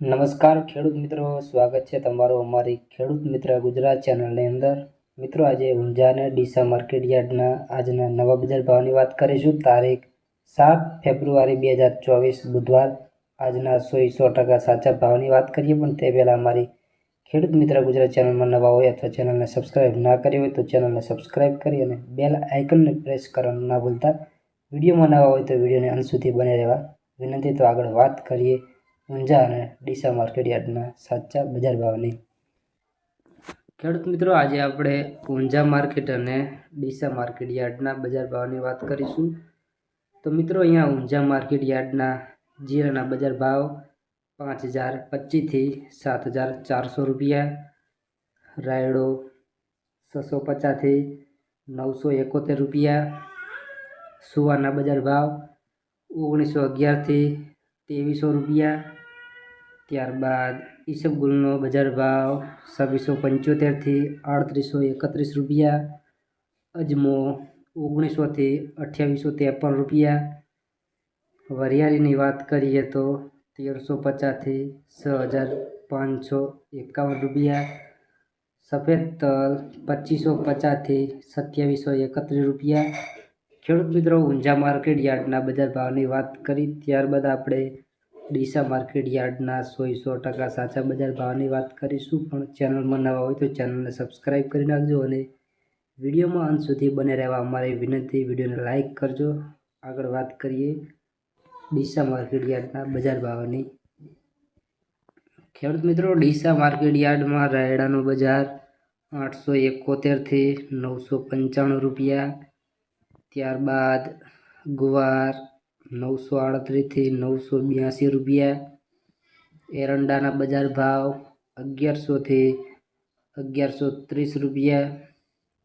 નમસ્કાર ખેડૂત મિત્રો, સ્વાગત છે તમારું અમારી ખેડૂત મિત્ર ગુજરાત ચેનલની અંદર. મિત્રો, આજે ઊંઝાને ડીસા માર્કેટ યાર્ડના આજના નવા બજાર ભાવની વાત કરીશું. તારીખ સાત ફેબ્રુઆરી બે હજાર ચોવીસ, બુધવાર. આજના સો સો ટકા સાચા ભાવની વાત કરીએ, પણ તે પહેલાં અમારી ખેડૂત મિત્ર ગુજરાત ચેનલમાં નવા હોય અથવા ચેનલને સબસ્ક્રાઇબ ના કરી હોય તો ચેનલને સબસ્ક્રાઇબ કરી અને બેલ આઇકનને પ્રેસ કરવાનું ના ભૂલતા. વિડીયોમાં નવા હોય તો વિડીયોને અંત સુધી બને રહેવા વિનંતી. તો આગળ વાત કરીએ. ઊંઝા અને ડીસા માર્કેટ યાર્ડના સાચા બજાર ભાવની. ખેડૂત મિત્રો, આજે આપણે ઊંઝા માર્કેટ અને ડીસા માર્કેટ યાર્ડના બજાર ભાવની વાત કરીશું. તો મિત્રો, અહીંયા ઊંઝા માર્કેટ યાર્ડના જીરાના બજાર ભાવ પાંચ હજાર પચીસથી સાત હજાર ચારસો રૂપિયા, રાયડો છસો પચાસથી નવસો એકોતેર રૂપિયા, સુવાના બજાર ભાવ ઓગણીસો અગિયારથી ત્રેવીસો રૂપિયા ત્યારબાદ ઈસબગુલનો બજાર ભાવ છવ્વીસો પંચોતેરથી આડત્રીસો એકત્રીસ રૂપિયા, અજમો ઓગણીસોથી અઠ્યાવીસો ત્રેપન રૂપિયા. વરિયાળીની વાત કરીએ તો તેરસો પચાસથી છ હજાર પાંચસો એકાવન રૂપિયા. સફેદ તલ પચીસો પચાસથી સત્યાવીસો એકત્રીસ રૂપિયા. ખેડૂત મિત્રો, ઊંઝા માર્કેટ યાર્ડના બજાર ભાવની વાત કરી, ત્યારબાદ આપણે ડીસા માર્કેટ યાર્ડના સો સો ટકા સાચા બજાર ભાવની વાત કરીશું. પણ ચેનલમાં નવા હોય તો ચેનલને સબસ્ક્રાઈબ કરી નાખજો અને વિડીયોમાં અંત સુધી બને રહેવા અમારી વિનંતી. વિડીયોને લાઇક કરજો. આગળ વાત કરીએ ડીસા માર્કેટ યાર્ડના બજાર ભાવની. ખેડૂત મિત્રો, ડીસા માર્કેટ યાર્ડમાં રાયડાનું બજાર આઠસો એકોતેરથી નવસો પંચાણું રૂપિયા. ત્યારબાદ ગુવાર નવસો આડત્રીસથી નવસો બ્યાસી રૂપિયા. એરંડાના બજાર ભાવ અગિયારસોથી અગિયારસો ત્રીસ રૂપિયા.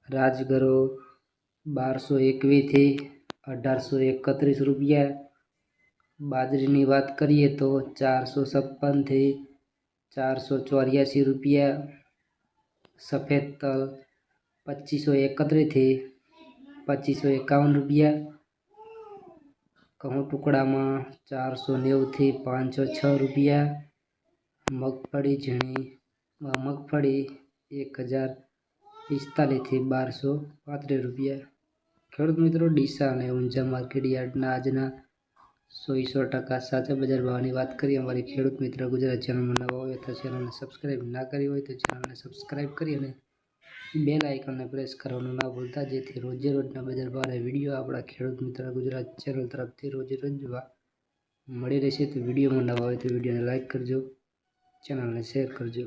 રાજગરો બારસો એકવીસથી અઢારસો એકત્રીસ રૂપિયા. બાજરીની વાત કરીએ તો ચારસો છપ્પનથી ચારસો ચોર્યાસી રૂપિયા. સફેદ તલ પચીસો એકત્રીસથી પચીસો એકાવન રૂપિયા. ઘઉં ટુકડામાં ચારસો નેવુંથી પાંચસો છ રૂપિયા મગફળી ઝીણી મગફળી એક હજાર પિસ્તાલીસથી બારસો પાંત્રીસ રૂપિયા. ખેડૂત મિત્રો, ડીસા અને ઊંઝા માર્કેટ યાર્ડના આજના સો સો ટકા સાચા બજાર ભાવની વાત કરીએ. અમારી ખેડૂત મિત્ર ગુજરાત ચેનલમાં નવા હોય તો ચેનલને સબસ્ક્રાઈબ ના કરી હોય તો ચેનલને સબસ્ક્રાઈબ કરી અને બેલ આઇકનને પ્રેસ કરવાનું ના ભૂલતા, જેથી રોજે રોજના બજાર ભારે વીડિયો આપણા ખેડૂત મિત્ર ગુજરાત ચેનલ તરફથી રોજે રોજ મળી રહેશે. તો વિડીયોમાં નવા હોય તો વિડીયોને લાઇક કરજો ચેનલને શેર કરજો.